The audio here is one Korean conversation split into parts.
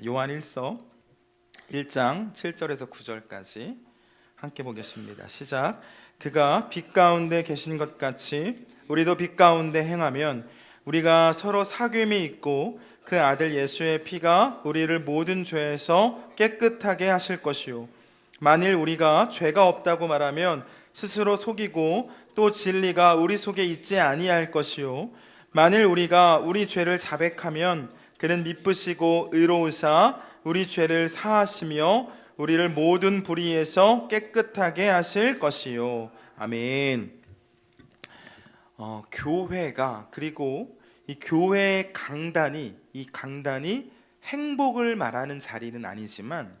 자, 요한 1서 1장 7절에서 9절까지 함께 보겠습니다. 시작. 그가 빛 가운데 계신 것 같이 우리도 빛 가운데 행하면 우리가 서로 사귐이 있고 그 아들 예수의 피가 우리를 모든 죄에서 깨끗하게 하실 것이요 만일 우리가 죄가 없다고 말하면 스스로 속이고 또 진리가 우리 속에 있지 아니할 것이요 만일 우리가 우리 죄를 자백하면 그는 미쁘시고 의로우사 우리 죄를 사하시며 우리를 모든 불의에서 깨끗하게 하실 것이요 아멘. 어, 교회가 그리고 이 교회의 강단이 이 강단이 행복을 말하는 자리는 아니지만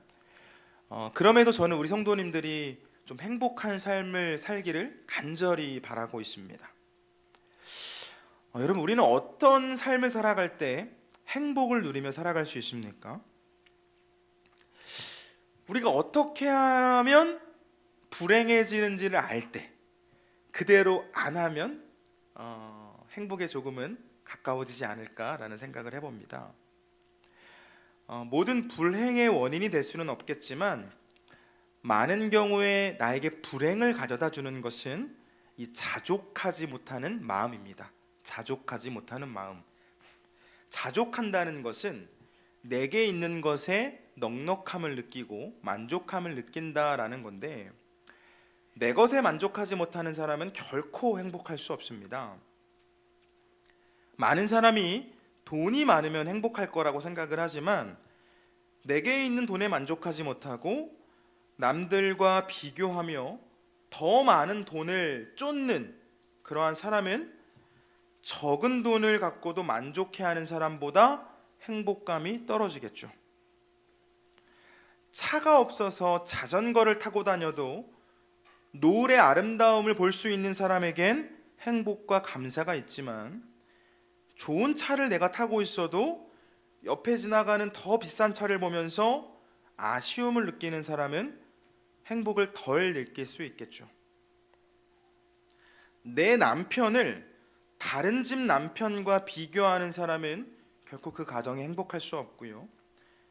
어, 그럼에도 저는 우리 성도님들이 좀 행복한 삶을 살기를 간절히 바라고 있습니다. 어, 여러분 우리는 어떤 삶을 살아갈 때 행복을 누리며 살아갈 수 있습니까? 우리가 어떻게 하면 불행해지는지를 알 때 그대로 안 하면 어, 행복에 조금은 가까워지지 않을까라는 생각을 해봅니다. 어, 모든 불행의 원인이 될 수는 없겠지만 많은 경우에 나에게 불행을 가져다 주는 것은 이 자족하지 못하는 마음입니다. 자족하지 못하는 마음. 자족한다는 것은 내게 있는 것에 넉넉함을 느끼고 만족함을 느낀다라는 건데 내 것에 만족하지 못하는 사람은 결코 행복할 수 없습니다. 많은 사람이 돈이 많으면 행복할 거라고 생각을 하지만 내게 있는 돈에 만족하지 못하고 남들과 비교하며 더 많은 돈을 쫓는 그러한 사람은 적은 돈을 갖고도 만족해하는 사람보다 행복감이 떨어지겠죠. 차가 없어서 자전거를 타고 다녀도 노을의 아름다움을 볼 수 있는 사람에겐 행복과 감사가 있지만 좋은 차를 내가 타고 있어도 옆에 지나가는 더 비싼 차를 보면서 아쉬움을 느끼는 사람은 행복을 덜 느낄 수 있겠죠. 내 남편을 다른 집 남편과 비교하는 사람은 결코 그 가정에 행복할 수 없고요.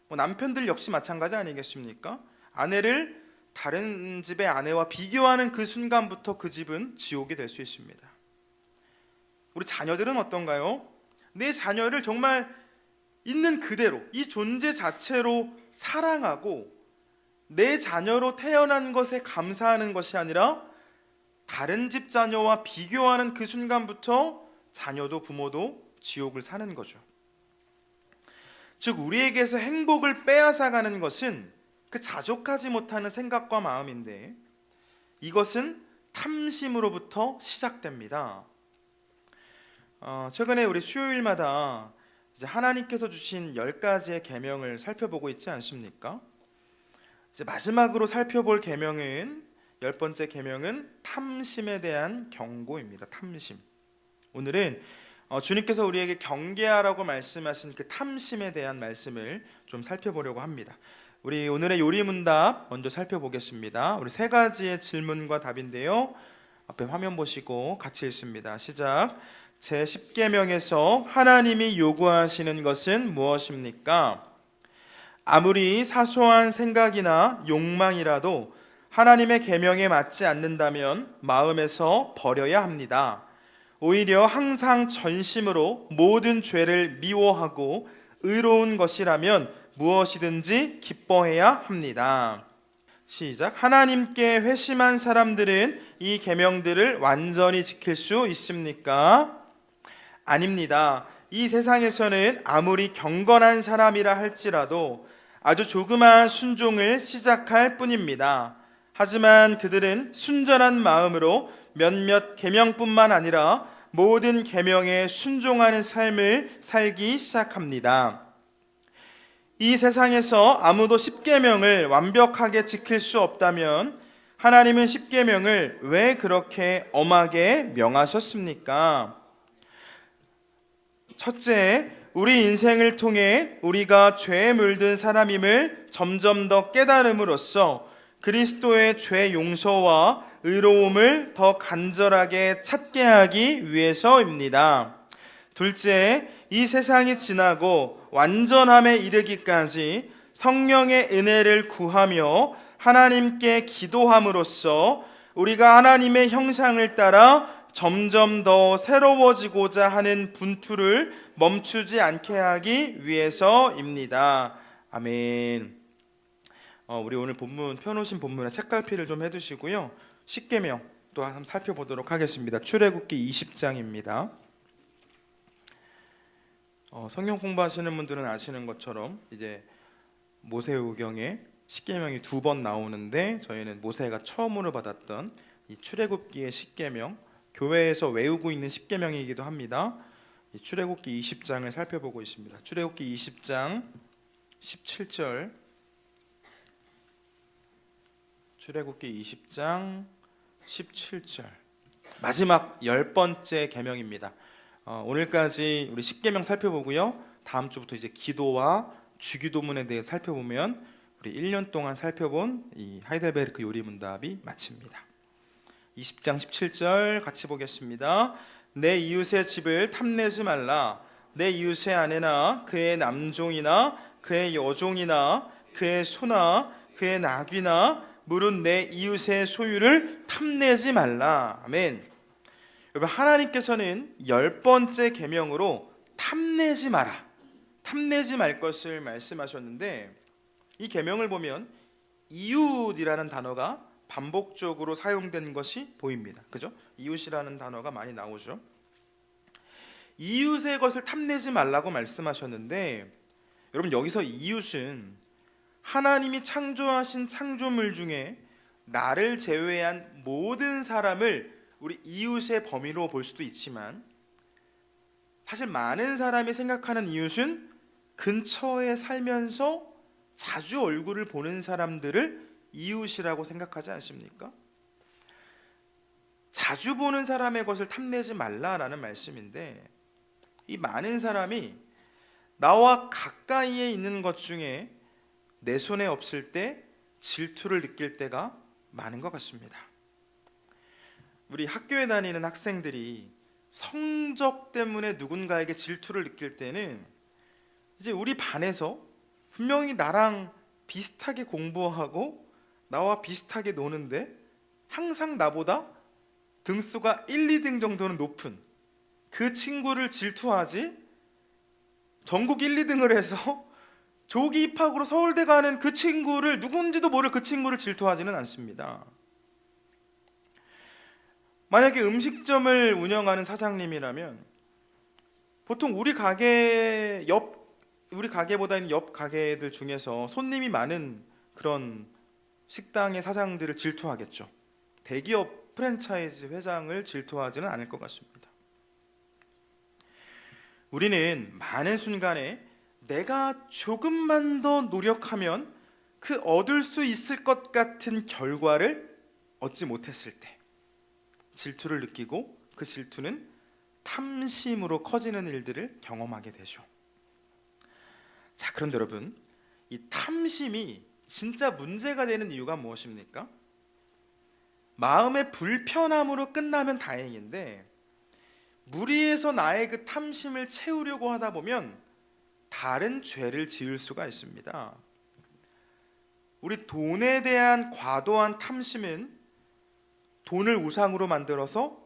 뭐 남편들 역시 마찬가지 아니겠습니까? 아내를 다른 집의 아내와 비교하는 그 순간부터 그 집은 지옥이 될 수 있습니다. 우리 자녀들은 어떤가요? 내 자녀를 정말 있는 그대로 이 존재 자체로 사랑하고 내 자녀로 태어난 것에 감사하는 것이 아니라 다른 집 자녀와 비교하는 그 순간부터 자녀도 부모도 지옥을 사는 거죠. 즉 우리에게서 행복을 빼앗아 가는 것은 그 자족하지 못하는 생각과 마음인데 이것은 탐심으로부터 시작됩니다. 어, 최근에 우리 수요일마다 이제 하나님께서 주신 열 가지의 계명을 살펴보고 있지 않습니까? 이제 마지막으로 살펴볼 계명은 열 번째 계명은 탐심에 대한 경고입니다. 탐심. 오늘은 어, 주님께서 우리에게 경계하라고 말씀하신 그 탐심에 대한 말씀을 좀 살펴보려고 합니다. 우리 오늘의 요리 문답 먼저 살펴보겠습니다. 우리 세 가지의 질문과 답인데요. 앞에 화면 보시고 같이 읽습니다. 시작. 제 10계명에서 하나님이 요구하시는 것은 무엇입니까? 아무리 사소한 생각이나 욕망이라도 하나님의 계명에 맞지 않는다면 마음에서 버려야 합니다. 오히려 항상 전심으로 모든 죄를 미워하고 의로운 것이라면 무엇이든지 기뻐해야 합니다. 시작. 하나님께 회심한 사람들은 이 계명들을 완전히 지킬 수 있습니까? 아닙니다. 이 세상에서는 아무리 경건한 사람이라 할지라도 아주 조그마한 순종을 시작할 뿐입니다. 하지만 그들은 순전한 마음으로 몇몇 계명뿐만 아니라 모든 계명에 순종하는 삶을 살기 시작합니다. 이 세상에서 아무도 십계명을 완벽하게 지킬 수 없다면 하나님은 십계명을 왜 그렇게 엄하게 명하셨습니까? 첫째, 우리 인생을 통해 우리가 죄에 물든 사람임을 점점 더 깨달음으로써 그리스도의 죄 용서와 의로움을 더 간절하게 찾게 하기 위해서입니다. 둘째, 이 세상이 지나고 완전함에 이르기까지 성령의 은혜를 구하며 하나님께 기도함으로써 우리가 하나님의 형상을 따라 점점 더 새로워지고자 하는 분투를 멈추지 않게 하기 위해서입니다. 아멘. 어, 우리 오늘 본문 펴놓으신 본문에 책갈피를 좀 해두시고요. 십계명 또 한번 살펴보도록 하겠습니다. 출애굽기 20장입니다. 어, 성경 공부하시는 분들은 아시는 것처럼 이제 모세오경에 십계명이 두 번 나오는데 저희는 모세가 처음으로 받았던 이 출애굽기의 십계명 교회에서 외우고 있는 십계명이기도 합니다. 이 출애굽기 20장을 살펴보고 있습니다. 출애굽기 20장 17절 출애굽기 20장 17절 마지막 열 번째 계명입니다. 어, 오늘까지 우리 십계명 살펴보고요. 다음 주부터 이제 기도와 주기도문에 대해 살펴보면 우리 1년 동안 살펴본 이 하이델베르크 요리 문답이 마칩니다. 20장 17절 같이 보겠습니다. 내 이웃의 집을 탐내지 말라. 내 이웃의 아내나 그의 남종이나 그의 여종이나 그의 소나 그의 나귀나 물은 내 이웃의 소유를 탐내지 말라. 아멘. 여러분 하나님께서는 열 번째 계명으로 탐내지 마라. 탐내지 말 것을 말씀하셨는데 이 계명을 보면 이웃이라는 단어가 반복적으로 사용된 것이 보입니다. 그죠? 이웃이라는 단어가 많이 나오죠. 이웃의 것을 탐내지 말라고 말씀하셨는데 여러분 여기서 이웃은 하나님이 창조하신 창조물 중에 나를 제외한 모든 사람을 우리 이웃의 범위로 볼 수도 있지만 사실 많은 사람이 생각하는 이웃은 근처에 살면서 자주 얼굴을 보는 사람들을 이웃이라고 생각하지 않습니까? 자주 보는 사람의 것을 탐내지 말라라는 말씀인데 이 많은 사람이 나와 가까이에 있는 것 중에 내 손에 없을 때 질투를 느낄 때가 많은 것 같습니다. 우리 학교에 다니는 학생들이 성적 때문에 누군가에게 질투를 느낄 때는 이제 우리 반에서 분명히 나랑 비슷하게 공부하고 나와 비슷하게 노는데 항상 나보다 등수가 1, 2등 정도는 높은 그 친구를 질투하지 전국 1, 2등을 해서 조기 입학으로 서울대 가는 그 친구를 누군지도 모를 그 친구를 질투하지는 않습니다. 만약에 음식점을 운영하는 사장님이라면 보통 우리 가게 옆 우리 가게보다는 옆 가게들 중에서 손님이 많은 그런 식당의 사장들을 질투하겠죠. 대기업 프랜차이즈 회장을 질투하지는 않을 것 같습니다. 우리는 많은 순간에 내가 조금만 더 노력하면 그 얻을 수 있을 것 같은 결과를 얻지 못했을 때 질투를 느끼고 그 질투는 탐심으로 커지는 일들을 경험하게 되죠. 자, 그런데 여러분, 이 탐심이 진짜 문제가 되는 이유가 무엇입니까? 마음의 불편함으로 끝나면 다행인데 무리해서 나의 그 탐심을 채우려고 하다 보면 다른 죄를 지을 수가 있습니다. 우리 돈에 대한 과도한 탐심은 돈을 우상으로 만들어서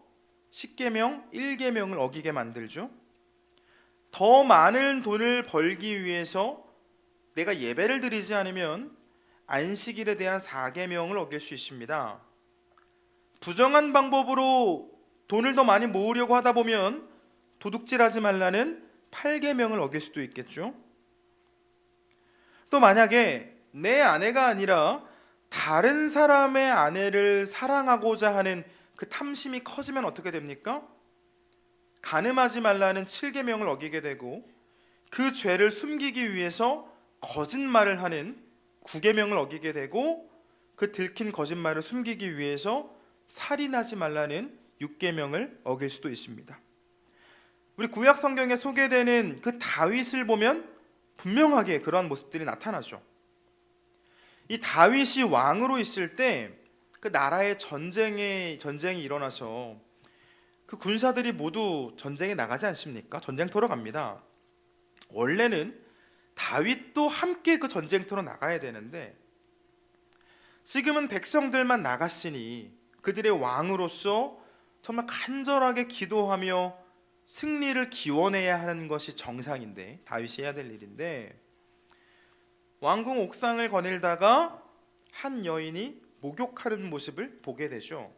10계명, 1계명을 어기게 만들죠. 더 많은 돈을 벌기 위해서 내가 예배를 드리지 않으면 안식일에 대한 4계명을 어길 수 있습니다. 부정한 방법으로 돈을 더 많이 모으려고 하다 보면 도둑질하지 말라는 8계명을 어길 수도 있겠죠. 또 만약에 내 아내가 아니라 다른 사람의 아내를 사랑하고자 하는 그 탐심이 커지면 어떻게 됩니까? 가늠하지 말라는 7계명을 어기게 되고 그 죄를 숨기기 위해서 거짓말을 하는 9계명을 어기게 되고 그 들킨 거짓말을 숨기기 위해서 살인하지 말라는 6계명을 어길 수도 있습니다. 우리 구약 성경에 소개되는 그 다윗을 보면 분명하게 그러한 모습들이 나타나죠. 이 다윗이 왕으로 있을 때 그 나라의 전쟁에 전쟁이 일어나서 그 군사들이 모두 전쟁에 나가지 않습니까? 전쟁터로 갑니다. 원래는 다윗도 함께 그 전쟁터로 나가야 되는데 지금은 백성들만 나갔으니 그들의 왕으로서 정말 간절하게 기도하며 승리를 기원해야 하는 것이 정상인데 다윗이 해야 될 일인데 왕궁 옥상을 거닐다가 한 여인이 목욕하는 모습을 보게 되죠.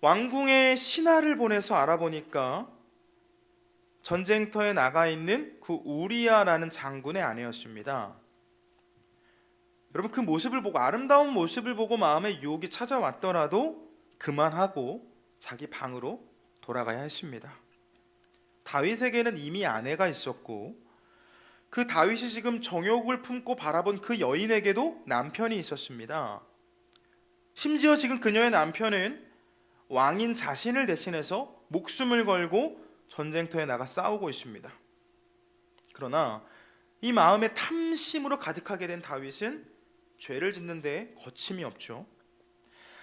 왕궁의 신하를 보내서 알아보니까 전쟁터에 나가 있는 그 우리야라는 장군의 아내였습니다. 여러분 그 모습을 보고 아름다운 모습을 보고 마음에 유혹이 찾아왔더라도 그만하고 자기 방으로 돌아가야 했습니다. 다윗에게는 이미 아내가 있었고 그 다윗이 지금 정욕을 품고 바라본 그 여인에게도 남편이 있었습니다. 심지어 지금 그녀의 남편은 왕인 자신을 대신해서 목숨을 걸고 전쟁터에 나가 싸우고 있습니다. 그러나 이 마음에 탐심으로 가득하게 된 다윗은 죄를 짓는데 거침이 없죠.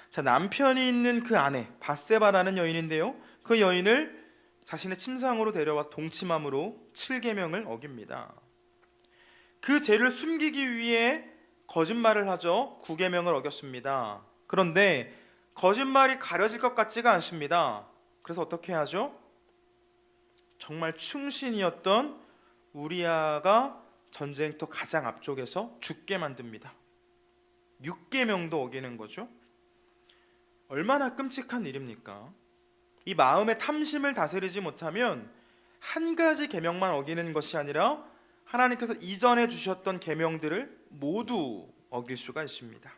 자, 남편이 있는 그 아내 바세바라는 여인인데요. 그 여인을 자신의 침상으로 데려와 동침함으로 7계명을 어깁니다. 그 죄를 숨기기 위해 거짓말을 하죠. 9계명을 어겼습니다. 그런데 거짓말이 가려질 것 같지가 않습니다. 그래서 어떻게 하죠? 정말 충신이었던 우리아가 전쟁터 가장 앞쪽에서 죽게 만듭니다. 6계명도 어기는 거죠. 얼마나 끔찍한 일입니까? 이 마음의 탐심을 다스리지 못하면 한 가지 계명만 어기는 것이 아니라 하나님께서 이전에 주셨던 계명들을 모두 어길 수가 있습니다.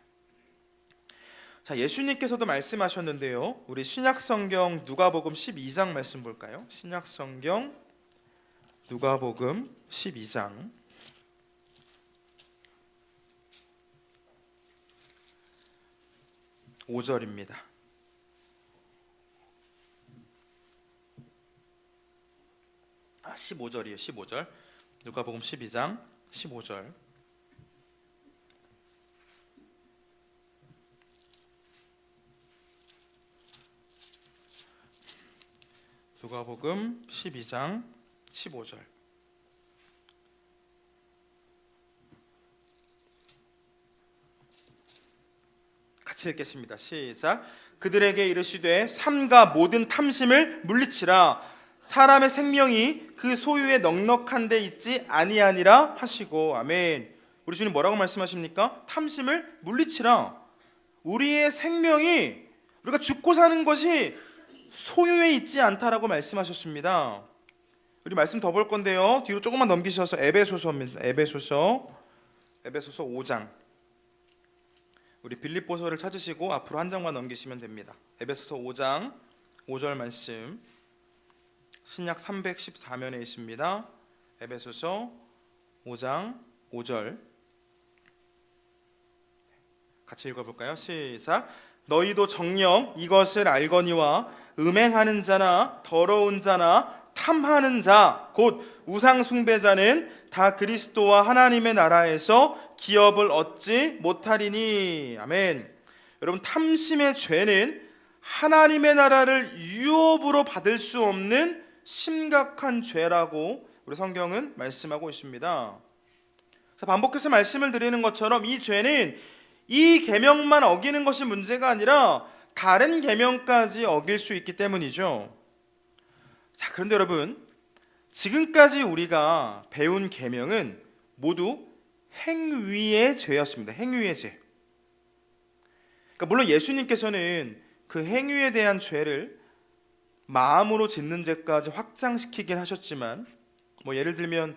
자, 예수님께서도 말씀하셨는데요. 우리 신약 성경 누가복음 12장 말씀 볼까요? 신약 성경 누가복음 12장 5절입니다. 아, 15절이에요. 15절. 누가복음 12장 15절. 누가복음 12장 15절. 같이 읽겠습니다. 시작. 그들에게 이르시되 삼가 모든 탐심을 물리치라 사람의 생명이 그 소유에 넉넉한 데 있지 아니하니라 하시고 아멘. 우리 주님 뭐라고 말씀하십니까? 탐심을 물리치라. 우리의 생명이 우리가 죽고 사는 것이 소유에 있지 않다라고 말씀하셨습니다. 우리 말씀 더 볼 건데요. 뒤로 조금만 넘기셔서 에베소서입니다. 에베소서 에베소서 5장. 우리 빌립보서를 찾으시고 앞으로 한 장만 넘기시면 됩니다. 에베소서 5장 5절 말씀. 신약 314면에 있습니다. 에베소서 5장 5절. 같이 읽어 볼까요? 시작. 너희도 정령 이것을 알거니와 음행하는 자나 더러운 자나 탐하는 자 곧 우상 숭배자는 다 그리스도와 하나님의 나라에서 기업을 얻지 못하리니 아멘. 여러분 탐심의 죄는 하나님의 나라를 유업으로 받을 수 없는 심각한 죄라고 우리 성경은 말씀하고 있습니다. 반복해서 말씀을 드리는 것처럼 이 죄는 이 계명만 어기는 것이 문제가 아니라 다른 계명까지 어길 수 있기 때문이죠. 자, 그런데 여러분, 지금까지 우리가 배운 계명은 모두 행위의 죄였습니다. 행위의 죄. 그러니까 물론 예수님께서는 그 행위에 대한 죄를 마음으로 짓는 죄까지 확장시키긴 하셨지만 뭐 예를 들면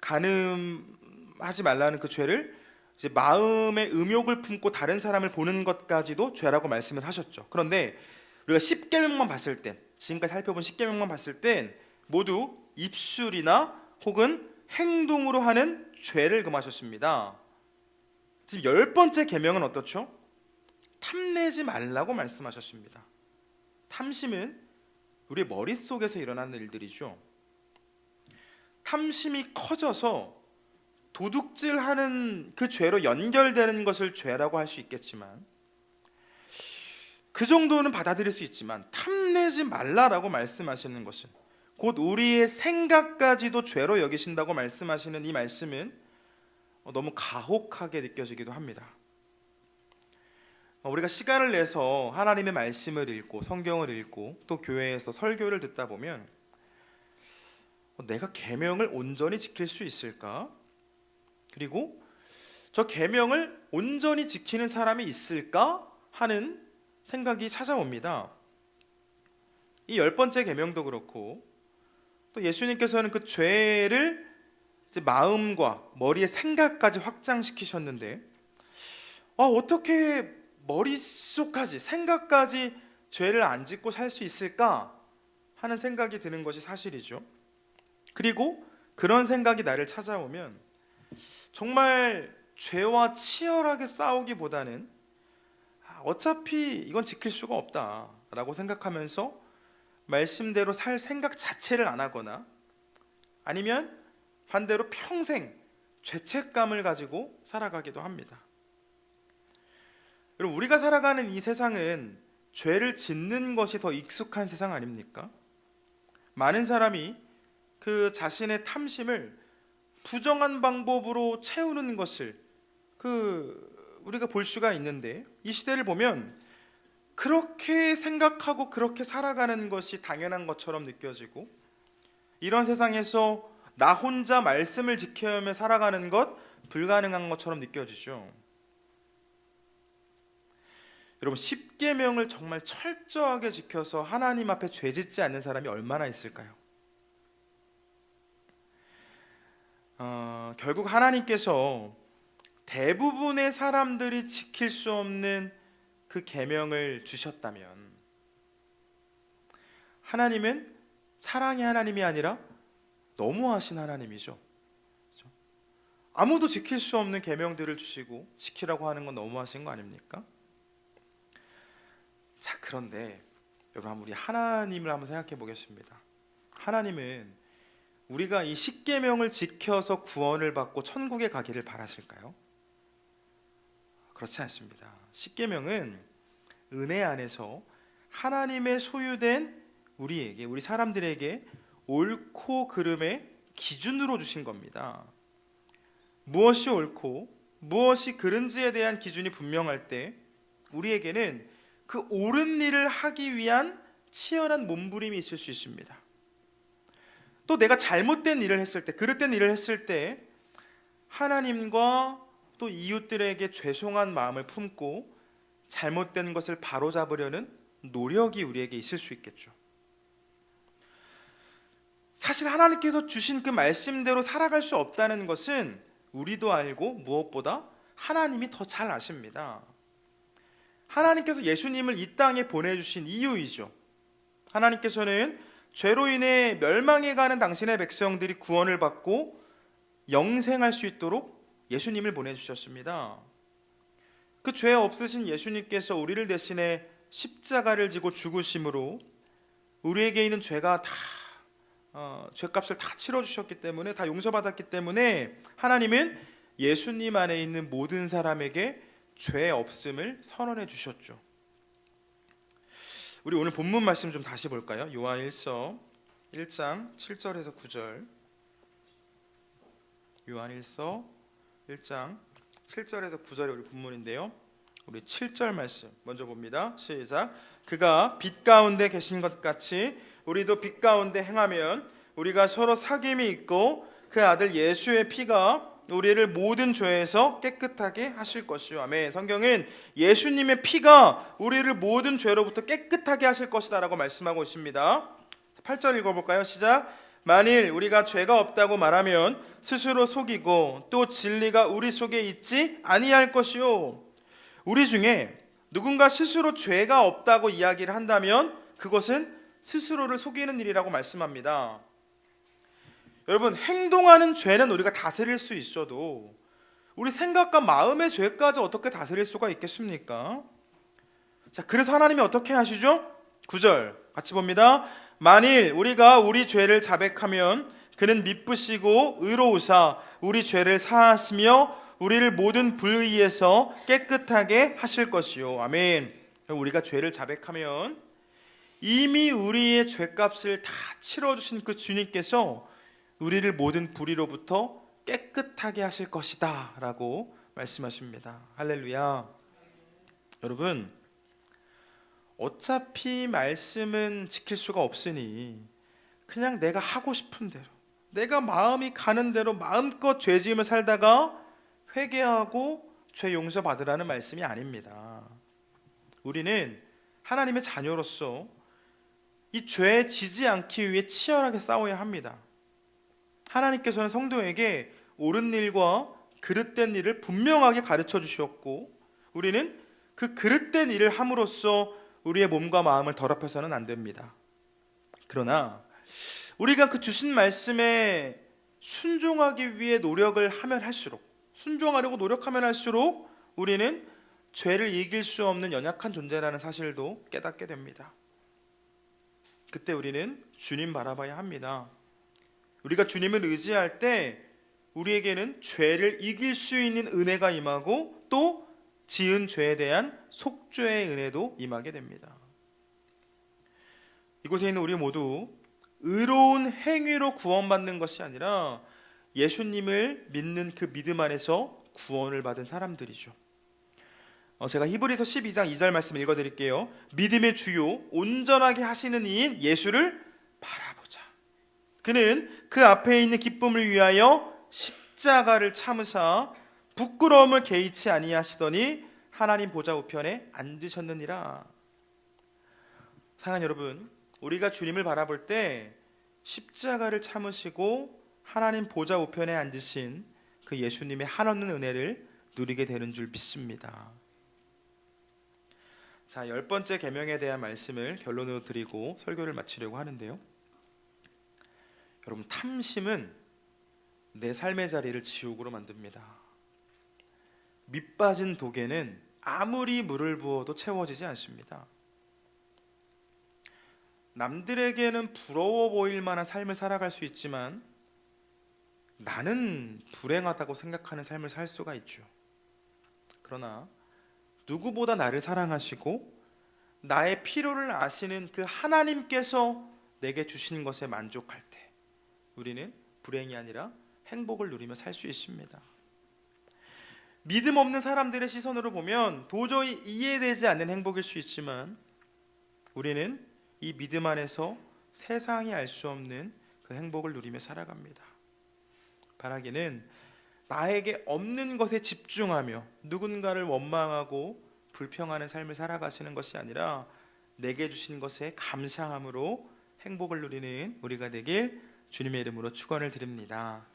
간음하지 말라는 그 죄를 이제 마음의 음욕을 품고 다른 사람을 보는 것까지도 죄라고 말씀을 하셨죠. 그런데 우리가 10계명만 봤을 땐 지금까지 살펴본 10계명만 봤을 땐 모두 입술이나 혹은 행동으로 하는 죄를 금하셨습니다. 지금 열 번째 계명은 어떻죠? 탐내지 말라고 말씀하셨습니다. 탐심은 우리 머릿속에서 일어나는 일들이죠. 탐심이 커져서 도둑질하는 그 죄로 연결되는 것을 죄라고 할 수 있겠지만 그 정도는 받아들일 수 있지만 탐내지 말라라고 말씀하시는 것은 곧 우리의 생각까지도 죄로 여기신다고 말씀하시는 이 말씀은 어, 너무 가혹하게 느껴지기도 합니다. 어, 우리가 시간을 내서 하나님의 말씀을 읽고 성경을 읽고 또 교회에서 설교를 듣다 보면 어, 내가 계명을 온전히 지킬 수 있을까? 그리고 저 계명을 온전히 지키는 사람이 있을까 하는 생각이 찾아옵니다. 이 열 번째 계명도 그렇고 또 예수님께서는 그 죄를 마음과 머리의 생각까지 확장시키셨는데 아, 어떻게 머릿속까지 생각까지 죄를 안 짓고 살 수 있을까 하는 생각이 드는 것이 사실이죠. 그리고 그런 생각이 나를 찾아오면 정말 죄와 치열하게 싸우기보다는 아, 어차피 이건 지킬 수가 없다라고 생각하면서 말씀대로 살 생각 자체를 안 하거나 아니면 반대로 평생 죄책감을 가지고 살아가기도 합니다. 여러분 우리가 살아가는 이 세상은 죄를 짓는 것이 더 익숙한 세상 아닙니까? 많은 사람이 그 자신의 탐심을 부정한 방법으로 채우는 것을 그 우리가 볼 수가 있는데 이 시대를 보면 그렇게 생각하고 그렇게 살아가는 것이 당연한 것처럼 느껴지고 이런 세상에서 나 혼자 말씀을 지켜야며 살아가는 것 불가능한 것처럼 느껴지죠. 여러분 십계명을 정말 철저하게 지켜서 하나님 앞에 죄짓지 않는 사람이 얼마나 있을까요? 어, 결국 하나님께서 대부분의 사람들이 지킬 수 없는 그 계명을 주셨다면 하나님은 사랑의 하나님이 아니라 너무하신 하나님이죠. 그렇죠? 아무도 지킬 수 없는 계명들을 주시고 지키라고 하는 건 너무하신 거 아닙니까? 자 그런데 여러분 우리 하나님을 한번 생각해 보겠습니다. 하나님은 우리가 이 십계명을 지켜서 구원을 받고 천국에 가기를 바라실까요? 그렇지 않습니다. 십계명은 은혜 안에서 하나님의 소유된 우리에게 우리 사람들에게 옳고 그름의 기준으로 주신 겁니다. 무엇이 옳고 무엇이 그른지에 대한 기준이 분명할 때 우리에게는 그 옳은 일을 하기 위한 치열한 몸부림이 있을 수 있습니다. 또 내가 잘못된 일을 했을 때, 그릇된 일을 했을 때 하나님과 또 이웃들에게 죄송한 마음을 품고 잘못된 것을 바로잡으려는 노력이 우리에게 있을 수 있겠죠. 사실 하나님께서 주신 그 말씀대로 살아갈 수 없다는 것은 우리도 알고 무엇보다 하나님이 더 잘 아십니다. 하나님께서 예수님을 이 땅에 보내주신 이유이죠. 하나님께서는 죄로 인해 멸망해 가는 당신의 백성들이 구원을 받고 영생할 수 있도록 예수님을 보내주셨습니다. 그 죄 없으신 예수님께서 우리를 대신해 십자가를 지고 죽으심으로 우리에게 있는 죄가 다 어, 죄값을 다 치러 주셨기 때문에 다 용서받았기 때문에 하나님은 예수님 안에 있는 모든 사람에게 죄 없음을 선언해 주셨죠. 우리 오늘 본문 말씀 좀 다시 볼까요? 요한 1서 1장 7절에서 9절. 요한 1서 1장 7절에서 9절이 우리 본문인데요. 우리 7절 말씀 먼저 봅니다. 시작. 그가 빛 가운데 계신 것 같이 우리도 빛 가운데 행하면 우리가 서로 사귐이 있고 그 아들 예수의 피가 우리를 모든 죄에서 깨끗하게 하실 것이요. 아멘. 성경은 예수님의 피가 우리를 모든 죄로부터 깨끗하게 하실 것이다라고 말씀하고 있습니다. 8절 읽어볼까요? 시작. 만일 우리가 죄가 없다고 말하면 스스로 속이고 또 진리가 우리 속에 있지 아니할 것이요. 우리 중에 누군가 스스로 죄가 없다고 이야기를 한다면 그것은 스스로를 속이는 일이라고 말씀합니다. 여러분 행동하는 죄는 우리가 다스릴 수 있어도 우리 생각과 마음의 죄까지 어떻게 다스릴 수가 있겠습니까? 자, 그래서 하나님이 어떻게 하시죠? 9절 같이 봅니다. 만일 우리가 우리 죄를 자백하면 그는 미쁘시고 의로우사 우리 죄를 사하시며 우리를 모든 불의에서 깨끗하게 하실 것이요. 아멘. 우리가 죄를 자백하면 이미 우리의 죄값을 다 치러주신 그 주님께서 우리를 모든 불의로부터 깨끗하게 하실 것이다 라고 말씀하십니다. 할렐루야. 여러분 어차피 말씀은 지킬 수가 없으니 그냥 내가 하고 싶은 대로 내가 마음이 가는 대로 마음껏 죄 지으며 살다가 회개하고 죄 용서 받으라는 말씀이 아닙니다. 우리는 하나님의 자녀로서 이 죄에 지지 않기 위해 치열하게 싸워야 합니다. 하나님께서는 성도에게 옳은 일과 그릇된 일을 분명하게 가르쳐 주셨고 우리는 그 그릇된 일을 함으로써 우리의 몸과 마음을 더럽혀서는 안 됩니다. 그러나 우리가 그 주신 말씀에 순종하기 위해 노력을 하면 할수록 순종하려고 노력하면 할수록 우리는 죄를 이길 수 없는 연약한 존재라는 사실도 깨닫게 됩니다. 그때 우리는 주님 바라봐야 합니다. 우리가 주님을 의지할 때 우리에게는 죄를 이길 수 있는 은혜가 임하고 또 지은 죄에 대한 속죄의 은혜도 임하게 됩니다. 이곳에 있는 우리 모두 의로운 행위로 구원받는 것이 아니라 예수님을 믿는 그 믿음 안에서 구원을 받은 사람들이죠. 어, 제가 히브리서 12장 2절 말씀 읽어드릴게요. 믿음의 주요 온전하게 하시는 이인 예수를. 그는 그 앞에 있는 기쁨을 위하여 십자가를 참으사 부끄러움을 개의치 아니하시더니 하나님 보좌 우편에 앉으셨느니라. 사랑하는 여러분, 우리가 주님을 바라볼 때 십자가를 참으시고 하나님 보좌 우편에 앉으신 그 예수님의 한없는 은혜를 누리게 되는 줄 믿습니다. 자, 열 번째 계명에 대한 말씀을 결론으로 드리고 설교를 마치려고 하는데요. 여러분, 탐심은 내 삶의 자리를 지옥으로 만듭니다. 밑빠진 독에는 아무리 물을 부어도 채워지지 않습니다. 남들에게는 부러워 보일 만한 삶을 살아갈 수 있지만 나는 불행하다고 생각하는 삶을 살 수가 있죠. 그러나 누구보다 나를 사랑하시고 나의 필요를 아시는 그 하나님께서 내게 주신 것에 만족할 때 우리는 불행이 아니라 행복을 누리며 살 수 있습니다. 믿음 없는 사람들의 시선으로 보면 도저히 이해되지 않는 행복일 수 있지만 우리는 이 믿음 안에서 세상이 알 수 없는 그 행복을 누리며 살아갑니다. 바라기는 나에게 없는 것에 집중하며 누군가를 원망하고 불평하는 삶을 살아가시는 것이 아니라 내게 주신 것에 감사함으로 행복을 누리는 우리가 되길 주님의 이름으로 축원을 드립니다.